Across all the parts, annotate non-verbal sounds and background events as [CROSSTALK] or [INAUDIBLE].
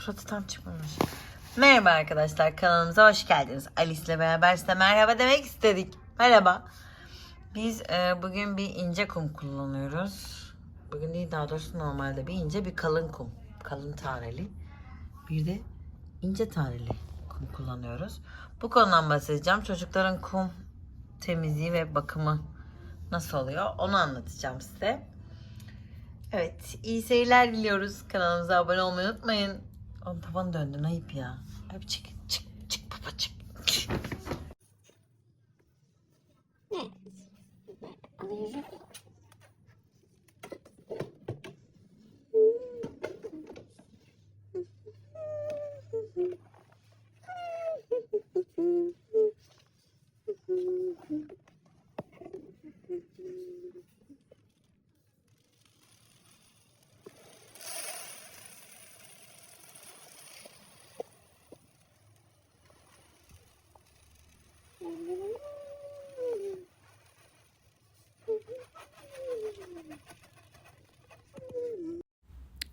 suratı tam çıkmamış. Merhaba arkadaşlar kanalımıza hoş geldiniz. Alice ile beraber size merhaba demek istedik. Merhaba. Biz e, bugün bir ince kum kullanıyoruz. Bugün değil daha doğrusu normalde bir ince bir kalın kum. Kalın taneli. Bir de ince taneli kum kullanıyoruz. Bu konudan bahsedeceğim. Çocukların kum temizliği ve bakımı nasıl oluyor onu anlatacağım size. Evet, iyi seyirler diliyoruz. Kanalımıza abone olmayı unutmayın. Oğlum baban döndün ayıp ya. Abi çık, çık, çık baba çık.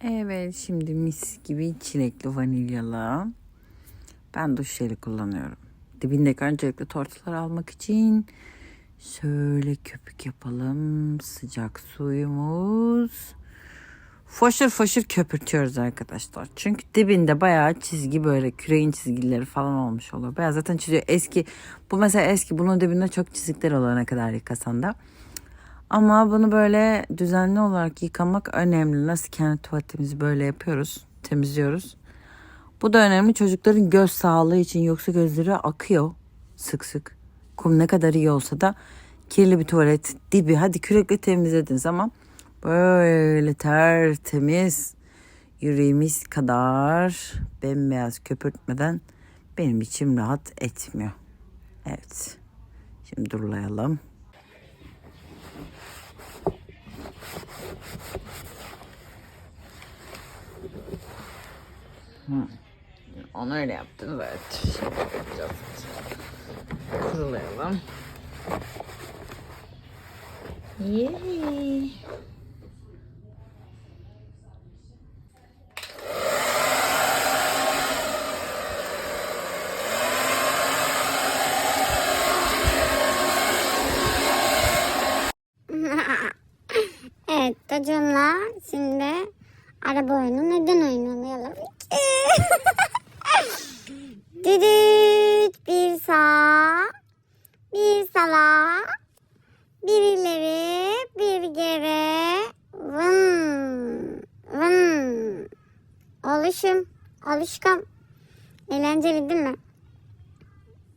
Evet, şimdi mis gibi çilekli vanilyalı. Ben duş jeli kullanıyorum. Dibindeki öncelikle tortuları almak için şöyle köpük yapalım. Sıcak suyumuz. Foşur foşur köpürtüyoruz arkadaşlar. Çünkü dibinde bayağı çizgi böyle küreğin çizgileri falan olmuş oluyor. Bayağı zaten çiziyor. Eski bu mesela eski bunun dibinde çok çizikler olana kadar yıkasan da. Ama bunu böyle düzenli olarak yıkamak önemli. Nasıl kendi tuvaletimizi böyle yapıyoruz, temizliyoruz. Bu da önemli çocukların göz sağlığı için yoksa gözleri akıyor sık sık. Kum ne kadar iyi olsa da kirli bir tuvalet dibi hadi kürekle temizlediniz ama böyle tertemiz yüreğimiz kadar bembeyaz köpürtmeden benim içim rahat etmiyor. Evet. Şimdi durulayalım. Onu öyle yaptınız evet. Şimdi yapacağız. Kurulayalım. Yay. [LAUGHS] Evet çocuğumla şimdi araba oyunu neden oynayalım Oluşum, oluşkom. Eğlenceli değil mi?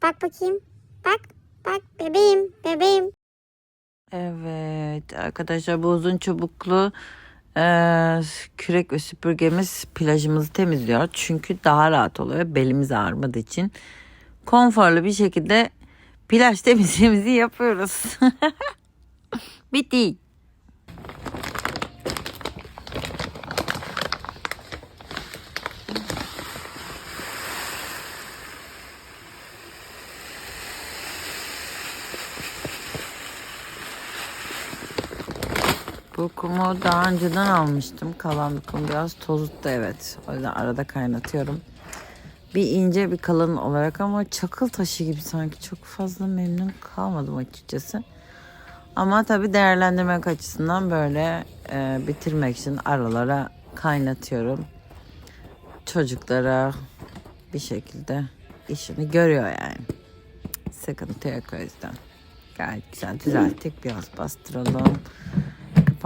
Bak bakayım. Bak, bak bebeğim, bebeğim. Evet arkadaşlar bu uzun çubuklu eee, kürek ve süpürgemiz plajımızı temizliyor. Çünkü daha rahat oluyor belimiz ağrımadığı için. Konforlu bir şekilde plaj temizliğimizi yapıyoruz. [LAUGHS] Bitti. Bu kumu daha önceden almıştım. Kalan bir kum biraz tozuttu evet. O yüzden arada kaynatıyorum. Bir ince bir kalın olarak ama çakıl taşı gibi sanki çok fazla memnun kalmadım açıkçası. Ama tabii değerlendirmek açısından böyle e, bitirmek için aralara kaynatıyorum. Çocuklara bir şekilde işini görüyor yani. Sıkıntı yok o yüzden. Gayet güzel düzelttik. Biraz bastıralım.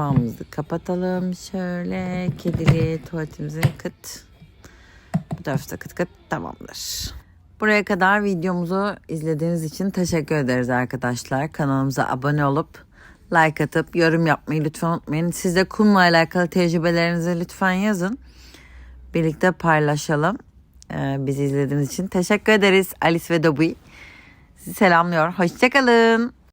Kapağımızı kapatalım. Şöyle kedili tuvaletimizi kıt. Bu tarafta kıt kıt tamamdır. Buraya kadar videomuzu izlediğiniz için teşekkür ederiz arkadaşlar. Kanalımıza abone olup like atıp yorum yapmayı lütfen unutmayın. Siz de kumla alakalı tecrübelerinizi lütfen yazın. Birlikte paylaşalım. Ee, bizi izlediğiniz için teşekkür ederiz. Alice ve Dobby. Sizi selamlıyor. Hoşçakalın.